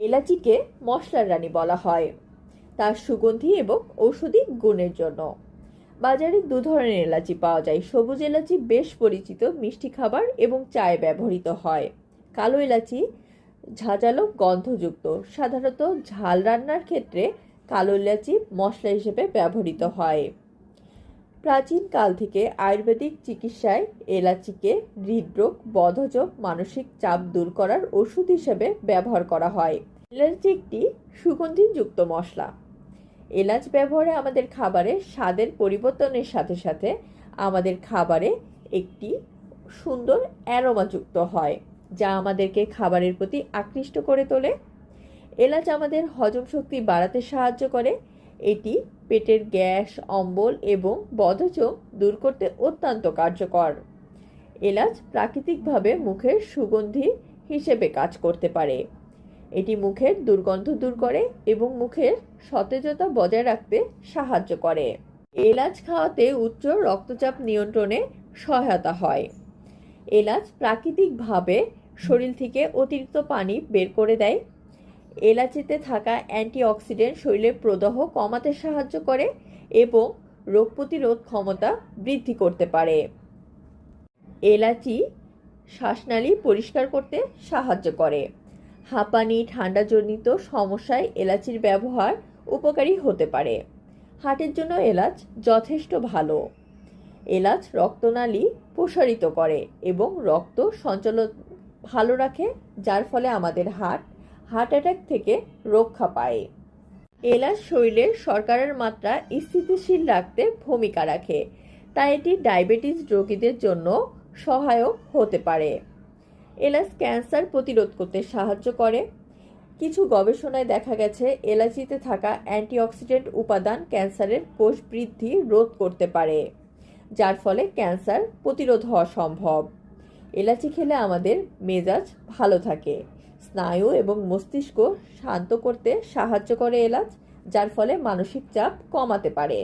এলাচিকে মশলার রানী বলা হয়। তার সুগন্ধি এবং ঔষধি গুণের জন্য। বাজারে দু ধরনের এলাচি পাওয়া যায়। সবুজ এলাচি বেশ পরিচিত, মিষ্টি খাবার এবং চায়ে ব্যবহৃত হয়। কালো এলাচি ঝাঁঝালো গন্ধযুক্ত। সাধারণত ঝাল রান্নার ক্ষেত্রে কালো এলাচি মশলা হিসেবে ব্যবহৃত হয়। প্রাচীন কাল থেকে আয়ুর্বেদিক চিকিৎসায় এলাচিকে হৃদরোগ, বদহজম, মানসিক চাপ দূর করার ওষুধ হিসেবে ব্যবহার করা হয়। এলাচি একটি সুগন্ধিযুক্ত মশলা। এলাচ ব্যবহারে আমাদের খাবারে স্বাদের পরিবর্তনের সাথে সাথে আমাদের খাবারে একটি সুন্দর অ্যারোমা যুক্ত হয়, যা আমাদেরকে খাবারের প্রতি আকৃষ্ট করে তোলে। এলাচ আমাদের হজম শক্তি বাড়াতে সাহায্য করে। এটি পেটের গ্যাস, অম্বল এবং বদহজম দূর করতে অত্যন্ত কার্যকর। এলাচ প্রাকৃতিকভাবে মুখের সুগন্ধি হিসেবে কাজ করতে পারে। এটি মুখের দুর্গন্ধ দূর করে এবং মুখের সতেজতা বজায় রাখতে সাহায্য করে। এলাচ খাওয়াতে উচ্চ রক্তচাপ নিয়ন্ত্রণে সহায়তা হয়। এলাচ প্রাকৃতিকভাবে শরীর থেকে অতিরিক্ত পানি বের করে দেয় এলাচিতে থাকা অ্যান্টিঅক্সিডেন্ট শরীরের প্রদাহ কমাতে সাহায্য করে এবং রোগ প্রতিরোধ ক্ষমতা বৃদ্ধি করতে পারে। এলাচি শ্বাসনালী পরিষ্কার করতে সাহায্য করে। হাঁপানি, ঠান্ডাজনিত সমস্যায় এলাচির ব্যবহার উপকারী হতে পারে। হার্টের জন্য এলাচ যথেষ্ট ভালো। এলাচ রক্তনালী প্রসারিত করে এবং রক্ত সঞ্চালন ভালো রাখে, যার ফলে আমাদের হার্ট হার্ট অ্যাটাক থেকে রক্ষা পায়। এলাচ শরীরের শর্করার মাত্রা স্থিতিশীল রাখতে ভূমিকা রাখে, তাই এটি ডায়াবেটিস রোগীদের জন্য সহায়ক হতে পারে। এলাচ ক্যান্সার প্রতিরোধ করতে সাহায্য করে। কিছু গবেষণায় দেখা গেছে এলাচিতে থাকা অ্যান্টিঅক্সিডেন্ট উপাদান ক্যান্সারের কোষ বৃদ্ধি রোধ করতে পারে, যার ফলে ক্যান্সার প্রতিরোধ হওয়া সম্ভব। এলাচি খেলে আমাদের মেজাজ ভালো থাকে। স্নায়ু এবং মস্তিষ্ক শান্ত করতে সাহায্য করে এলাচ যার ফলে মানসিক চাপ কমাতে পারে।